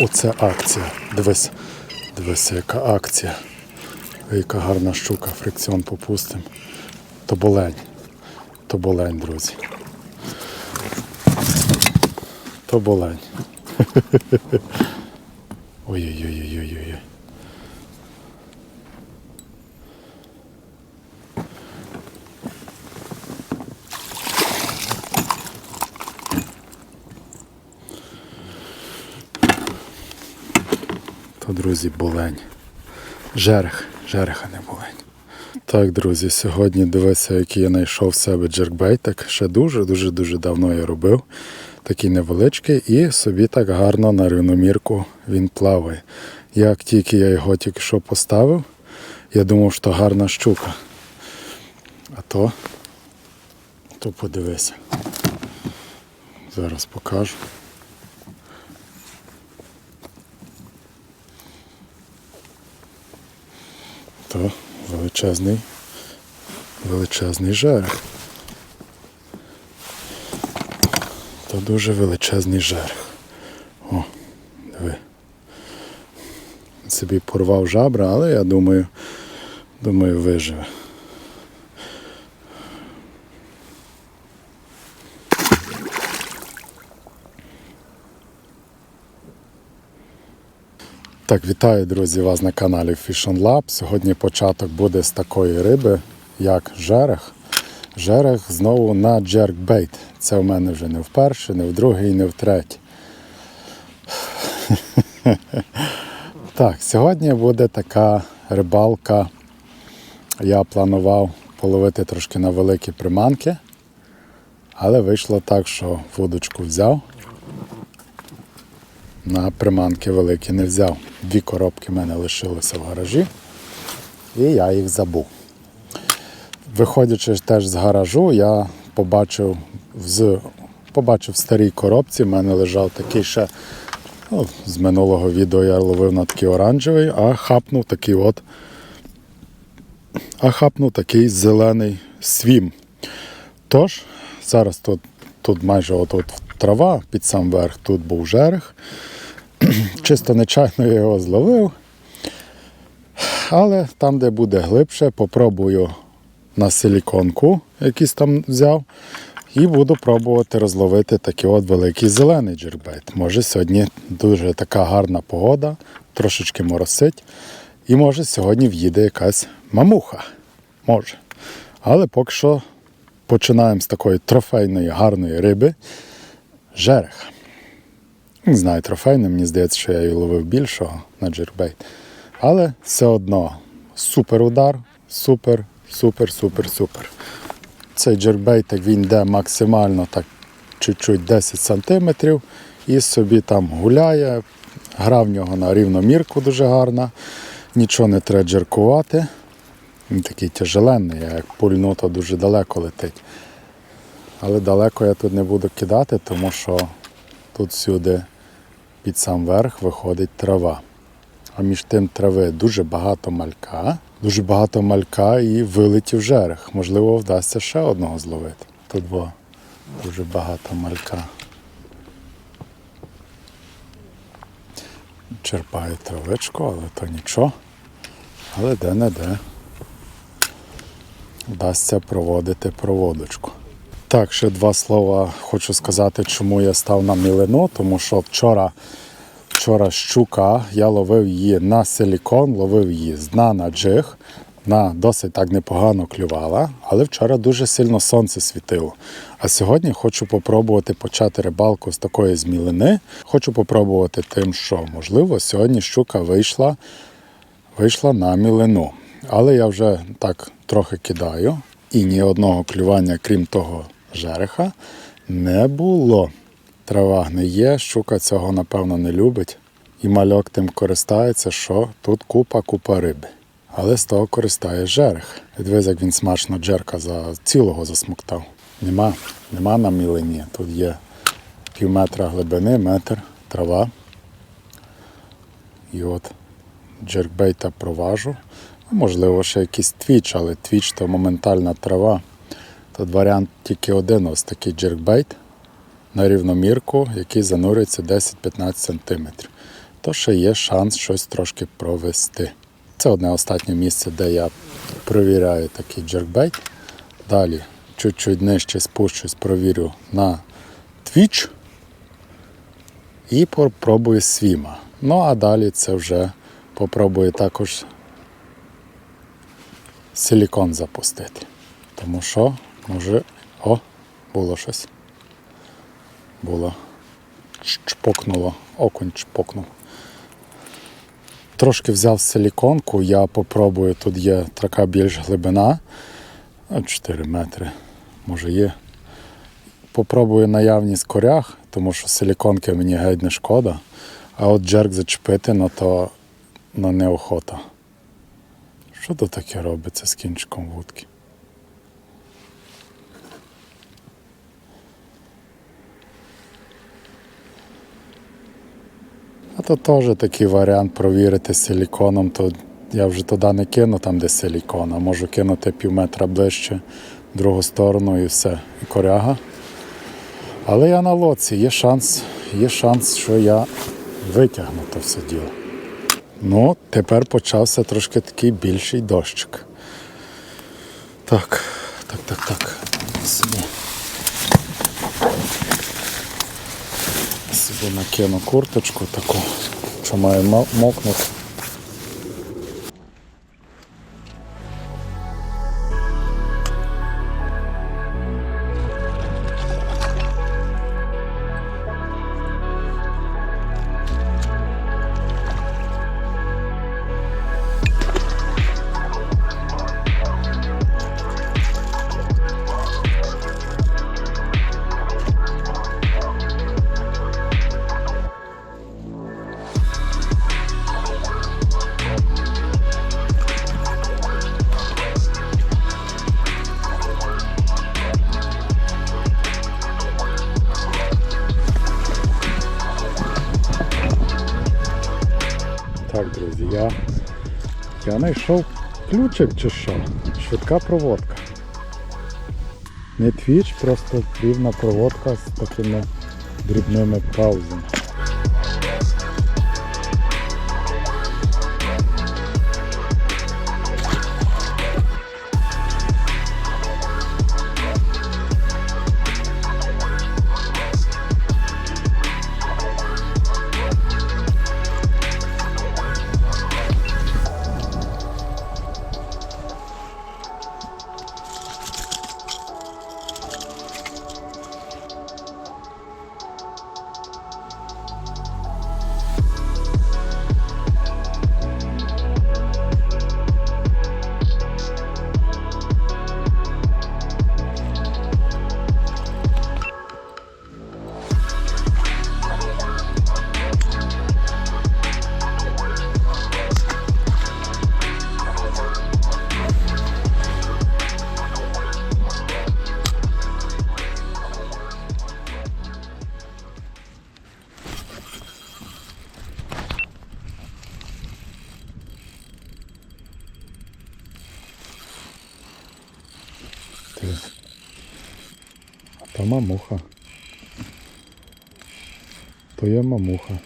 Оце акція. Дивись, дивись, яка акція. Яка гарна щука, фрикціон попустим. Тоболень. Тоболень, друзі. Тоболень. Ой-ой-ой-ой-ой-ой. То, друзі, болень. Жерех, жерех, а не болень. Так, друзі, сьогодні дивися, який я знайшов в себе джеркбейтик. Ще дуже-дуже дуже давно я робив. Такий невеличкий і собі так гарно на рівномірку він плаває. Як тільки я його тільки що поставив, я думав, що гарна щука. А то, то подивися. Зараз покажу. То величезний, величезний жерех. То дуже величезний жерех. О, диви. Собі порвав жабра, але я думаю, думаю, виживе. Так, вітаю, друзі, вас на каналі Fish on Lab. Сьогодні початок буде з такої риби, як жерех. Жерех знову на джеркбейт. Це в мене вже не вперше, не вдруге і не втретє. Так, сьогодні буде така рибалка. Я планував половити трошки на великі приманки, але вийшло так, що вудочку взяв. На приманки великі не взяв. Дві коробки в мене лишилися в гаражі, і я їх забув. Виходячи теж з гаражу, я побачив з, побачив в старій коробці, в мене лежав такий ще ну, з минулого відео я ловив на такий оранжевий, а хапнув такий от, а хапнув такий зелений свім. Тож, зараз тут, тут майже от, от трава під сам верх, тут був жерех. Чисто нечайно я його зловив. Але там, де буде глибше, попробую на силіконку, якийсь там взяв, і буду пробувати розловити такий от великий зелений джербейт. Може сьогодні дуже така гарна погода, трошечки моросить. І може сьогодні в'їде якась мамуха. Може. Але поки що починаємо з такої трофейної гарної риби жерех. Не знаю, трофейний, мені здається, що я її ловив більшого на джербейт. Але все одно супер удар, супер, супер, супер, супер. Цей джербейтик він йде максимально так чуть-чуть 10 см і собі там гуляє. Гра в нього на рівномірку дуже гарна, нічого не треба джеркувати. Він такий тяжеленний, як пульну, то дуже далеко летить. Але далеко я тут не буду кидати, тому що тут всюди під сам верх виходить трава. А між тим трави дуже багато малька, дуже багато малька і вилетів жерех. Можливо, вдасться ще одного зловити. Тут во, дуже багато малька. Черпаю травичку, але то нічого. Але де-не-де вдасться проводити проводочку. Так, ще два слова хочу сказати, чому я став на мілину, тому що вчора, вчора щука, я ловив її на силікон, ловив її з дна на джиг. Вона досить так непогано клювала, але вчора дуже сильно сонце світило. А сьогодні хочу попробувати почати рибалку з такої змілини. Хочу попробувати тим, що можливо сьогодні щука вийшла, вийшла на мілину. Але я вже так трохи кидаю, і ні одного клювання, крім того жереха, не було. Трава гниє, щука цього, напевно, не любить. І мальок тим користається, що тут купа-купа риби. Але з того користає жерех. Дивись, як він смачно джерка за цілого засмоктав. Нема, нема на мілині. Тут є пів метра глибини, метр, трава. І от джеркбейта проважу. Ну, Можливо, ще якийсь твіч, але твіч то моментальна трава. Тут варіант тільки один ось такий джеркбейт на рівномірку, який занурюється 10-15 см. то ще є шанс щось трошки провести. Це одне останнє місце, де я провіряю такий джеркбейт. Далі чуть-чуть нижче спущусь, провірю на Twitch і попробую свіма. Ну а далі це вже попробую також силікон запустити. Тому що може. О, було щось. Було. Чпокнуло, окунь чпокнув. Трошки взяв силіконку, я попробую, тут є така більш глибина. Ну, 4 метри, може є. Попробую наявність корях, тому що силіконки мені геть не шкода. А от джерк зачепити, ну то ну, неохота. Що тут таке робиться з кінчиком вудки? А то теж такий варіант провірити силіконом, то я вже туди не кину там, де силікон, а можу кинути пів метра ближче в другу сторону і все, і коряга. Але я на лоці, є шанс, є шанс, що я витягну то все діло. Ну, тепер почався трошки такий більший дощик. Так, так, так, так. Собі. Собі накину курточку таку, що має мо- мокнути. Знайшов ключик чи що. Швидка проводка. Не твіч, просто рівна проводка з такими дрібними паузами. Мамуха. То є мамуха.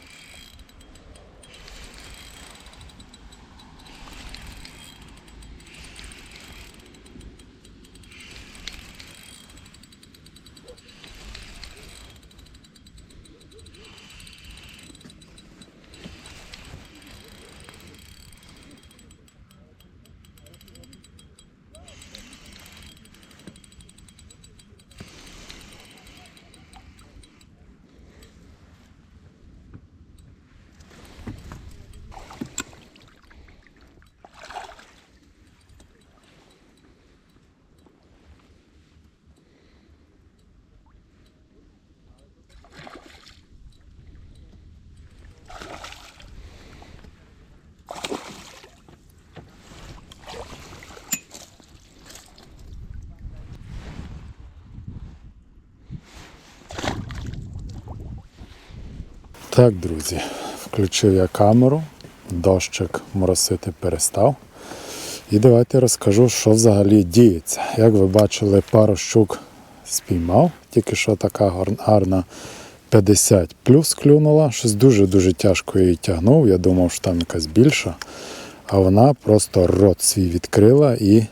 Так, друзі, включив я камеру, дощик моросити перестав. І давайте розкажу, що взагалі діється. Як ви бачили, пару щук спіймав, тільки що така гар- гарна 50 плюс клюнула. Щось дуже-дуже тяжко її тягнув. Я думав, що там якась більша. А вона просто рот свій відкрила і,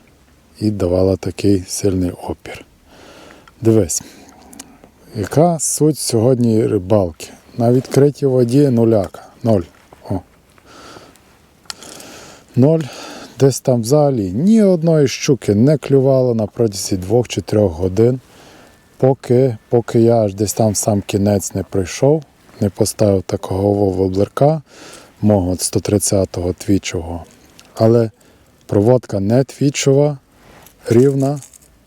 і давала такий сильний опір. Дивись, яка суть сьогодні рибалки? На відкритій воді нуляка. Ноль. О. Ноль. Десь там взагалі ні одної щуки не клювало на протязі двох чи трьох годин, поки, поки я аж десь там сам кінець не прийшов, не поставив такого воблерка, мого 130-го твічого. Але проводка не твічова, рівна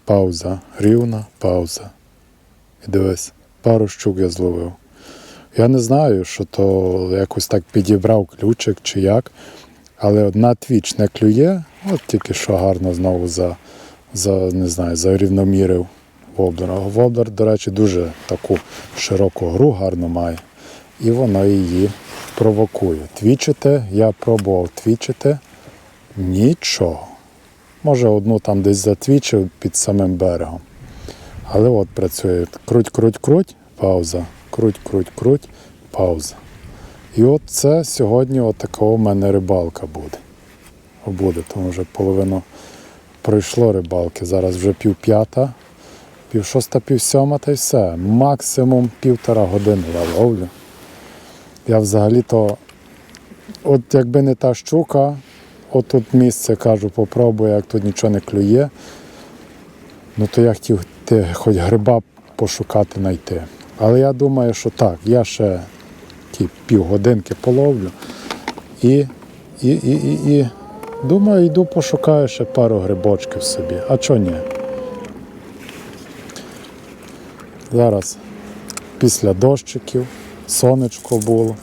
пауза, рівна пауза. І дивись, пару щук я зловив. Я не знаю, що то якось так підібрав ключик чи як. Але одна твіч не клює, от тільки що гарно знову за, за не знаю, за рівномірив воблера. Воблер, до речі, дуже таку широку гру гарно має. І воно її провокує. Твічити, я пробував твічити. Нічого. Може, одну там десь затвічив під самим берегом. Але от працює. Круть, круть, круть, пауза. Круть, круть, круть, пауза. І от це сьогодні от така у мене рибалка буде. Буде, тому вже половину пройшло рибалки. Зараз вже пів п'ята, пів шоста, пів сьома та й все. Максимум півтора години я ловлю. Я взагалі-то, от якби не та щука, от тут місце кажу, попробую, як тут нічого не клює. Ну то я хотів хоч гриба пошукати знайти. Але я думаю, що так, я ще ті півгодинки половлю і, і, і, і, і думаю, йду пошукаю ще пару грибочків собі. А чого ні? Зараз після дощиків, сонечко було.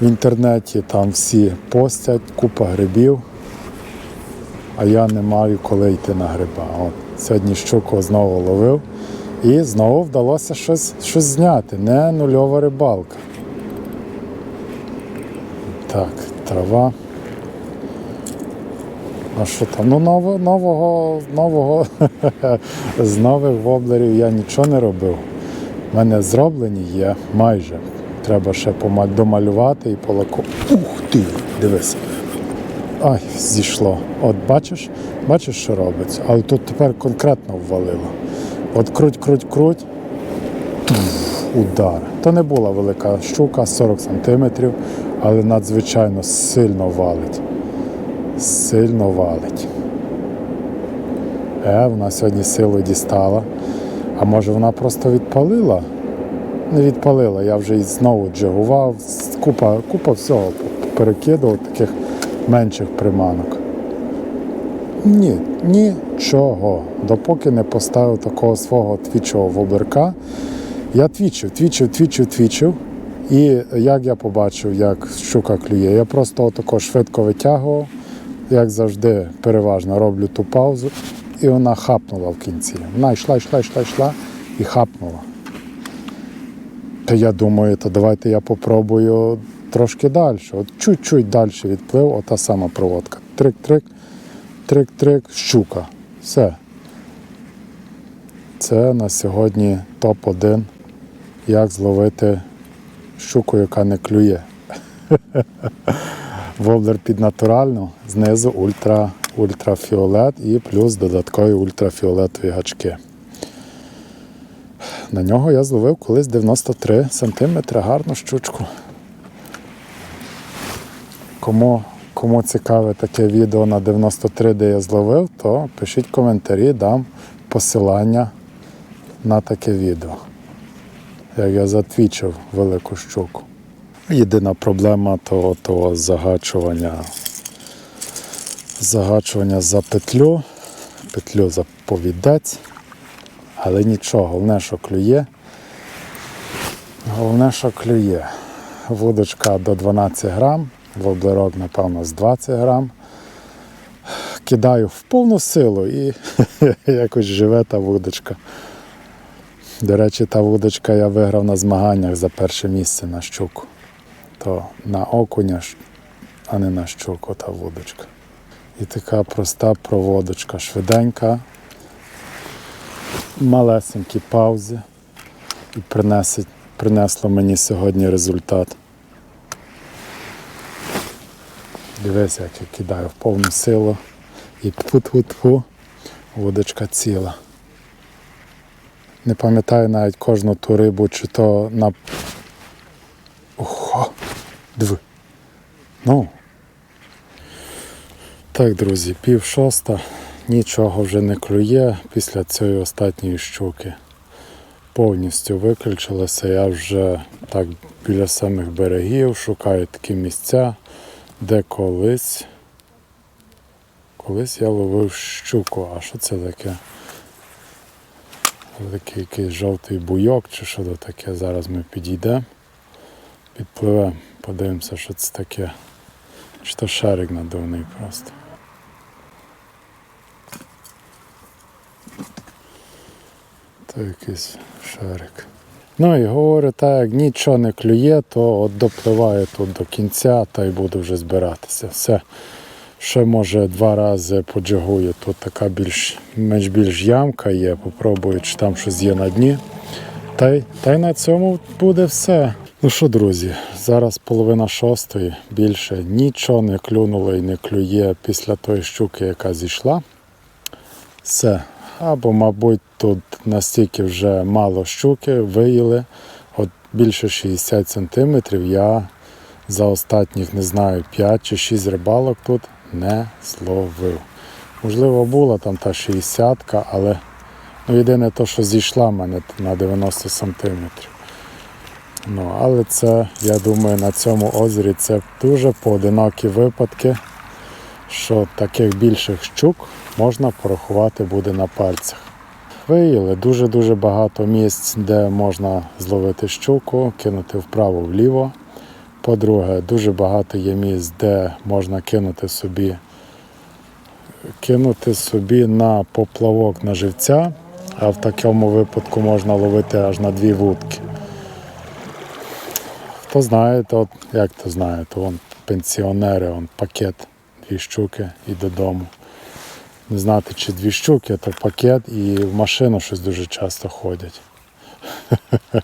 В інтернеті там всі постять, купа грибів, а я не маю коли йти на гриба. От, сьогодні щуку знову ловив і знову вдалося щось, щось зняти. Не нульова рибалка. Так, трава. А що там? Ну, нового, нового, нового з нових воблерів я нічого не робив. У мене зроблені є майже. Треба ще домалювати і полаку. Ух ти! Дивись. Ай, зійшло. От бачиш, бачиш, що робиться. Але тут тепер конкретно ввалило. От круть, круть, круть. Удар. То не була велика щука, 40 сантиметрів, але надзвичайно сильно валить. Сильно валить. Е, вона сьогодні силу дістала. А може вона просто відпалила? Не відпалила, я вже знову джигував, купа, купа всього перекидував таких менших приманок. Ні, нічого. Допоки не поставив такого свого твічого воблерка. Я твічив, твічив, твічив, твічив. І як я побачив, як щука клює, я просто отако швидко витягував, як завжди, переважно роблю ту паузу, і вона хапнула в кінці. Вона йшла, йшла, йшла, йшла і хапнула. То я думаю, то давайте я попробую трошки далі. От чуть-чуть далі відплив, ота сама проводка. Трик-трик, трик-трик, щука. Все. Це на сьогодні топ-1, як зловити щуку, яка не клює. Воблер під натуральну, знизу ультра, ультрафіолет і плюс додаткові ультрафіолетові гачки. На нього я зловив колись 93 см гарну щучку. Кому, кому цікаве таке відео на 93, де я зловив, то пишіть коментарі, дам посилання на таке відео. Як я затвічив велику щуку. Єдина проблема то, то загачування, загачування за петлю, петлю за повідець, але нічого, головне, що клює. Головне, що клює. Вудочка до 12 грам, воблерок, напевно, з 20 грам. Кидаю в повну силу і якось живе та вудочка. До речі, та вудочка я виграв на змаганнях за перше місце на щуку. То на окуня, а не на щуку та вудочка. І така проста проводочка, швиденька, малесенькі паузи і принесло мені сьогодні результат. Дивись, як я кидаю в повну силу. І тфу-тфу-тфу, вудочка ціла. Не пам'ятаю навіть кожну ту рибу, чи то на. Ого! Диви. Ну. Так, друзі, пів шоста. Нічого вже не клює після цієї останньої щуки. Повністю виключилося. Я вже так біля самих берегів шукаю такі місця, де колись. Колись я ловив щуку. А що це таке? Такий якийсь жовтий буйок чи що то таке. Зараз ми підійдемо, підпливемо, подивимося, що це таке. Чи то шарик надувний просто. То якийсь шарик. Ну і говорю, так як нічого не клює, то от допливаю тут до кінця та й буду вже збиратися. Все. Ще може два рази поджигую. Тут така більш менш більш ямка є, попробую, чи там щось є на дні. Та й, та й на цьому буде все. Ну що, друзі, зараз половина шостої, більше нічого не клюнуло і не клює після тої щуки, яка зійшла. Все. Або, мабуть, тут настільки вже мало щуки виїли. От більше 60 сантиметрів я за останніх, не знаю, 5 чи 6 рибалок тут не зловив. Можливо, була там та 60 але ну, єдине те, що зійшла мене на 90 сантиметрів. Ну, але це, я думаю, на цьому озері це дуже поодинокі випадки, що таких більших щук можна порахувати буде на пальцях. Виїли дуже-дуже багато місць, де можна зловити щуку, кинути вправо-вліво. По-друге, дуже багато є місць, де можна кинути собі, кинути собі на поплавок на живця, а в такому випадку можна ловити аж на дві вудки. Хто знає, то як то знає, то вон пенсіонери, вон пакет, дві щуки і додому. Не знати, чи дві щуки, то пакет і в машину щось дуже часто ходять.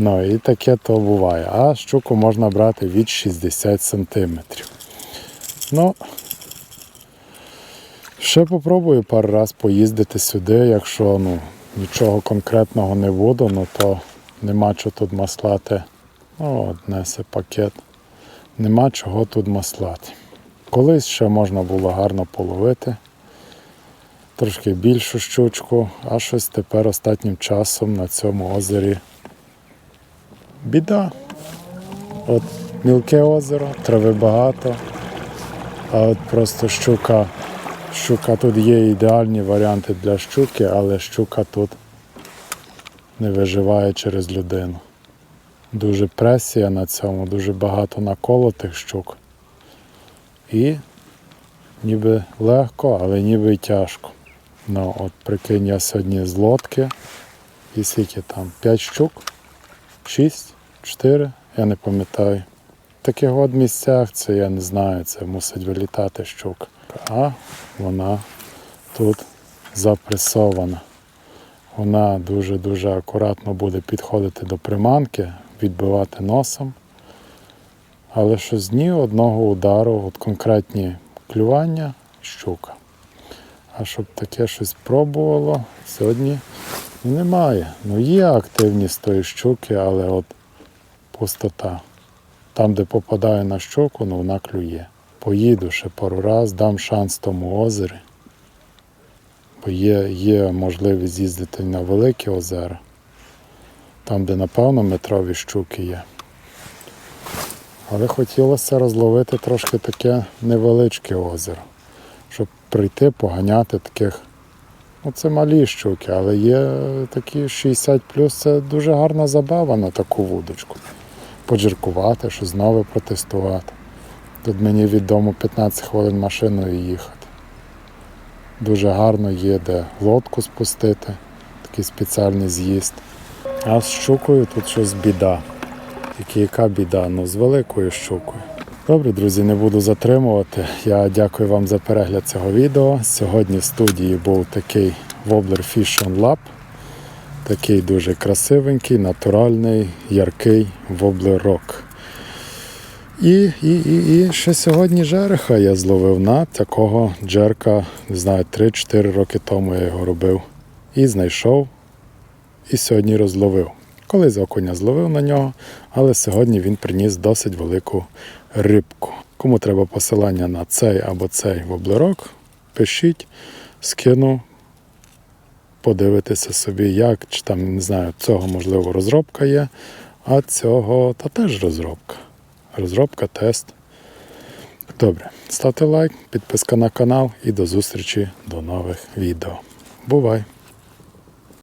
Ну і таке то буває. А щуку можна брати від 60 сантиметрів. Ну, ще попробую пару раз поїздити сюди, якщо ну, нічого конкретного не буду, ну то нема чого тут маслати. Ну, несе пакет. Нема чого тут маслати. Колись ще можна було гарно половити, трошки більшу щучку, а щось тепер останнім часом на цьому озері біда. От мілке озеро, трави багато, а от просто щука. Щука тут є ідеальні варіанти для щуки, але щука тут не виживає через людину. Дуже пресія на цьому, дуже багато наколотих щук. І ніби легко, але ніби тяжко. Ну, от прикинь, я сьогодні з лодки. І скільки там? 5 щук? 6, 4, я не пам'ятаю. В таких от місцях це я не знаю, це мусить вилітати щука. А вона тут запресована. Вона дуже-дуже акуратно буде підходити до приманки, відбивати носом. Але щось ні одного удару, от конкретні клювання щука. А щоб таке щось пробувало, сьогодні немає. Ну є активність тої щуки, але от пустота. Там, де попадає на щуку, ну вона клює. Поїду ще пару раз, дам шанс тому озері. Бо є, є можливість з'їздити на великі озера. Там, де, напевно, метрові щуки є. Але хотілося розловити трошки таке невеличке озеро, щоб прийти, поганяти таких. Ну, це малі щуки, але є такі 60 це дуже гарна забава на таку вудочку. Поджиркувати, щось нове протестувати. Тут мені відомо 15 хвилин машиною їхати. Дуже гарно є де лодку спустити, такий спеціальний з'їзд. А з щукою тут щось біда. Тільки яка біда, ну з великою щукою. Добре, друзі, не буду затримувати. Я дякую вам за перегляд цього відео. Сьогодні в студії був такий Wobbler Fish on Lab. Такий дуже красивенький, натуральний, яркий воблерок. І, і, і, і ще сьогодні жереха я зловив на такого джерка, не знаю, 3-4 роки тому я його робив. І знайшов, і сьогодні розловив. Колись окуня зловив на нього, але сьогодні він приніс досить велику рибку. Кому треба посилання на цей або цей воблерок, пишіть, скину, подивитися собі, як, чи там, не знаю, цього можливо розробка є, а цього та теж розробка. Розробка, тест. Добре, ставте лайк, підписка на канал і до зустрічі до нових відео. Бувай!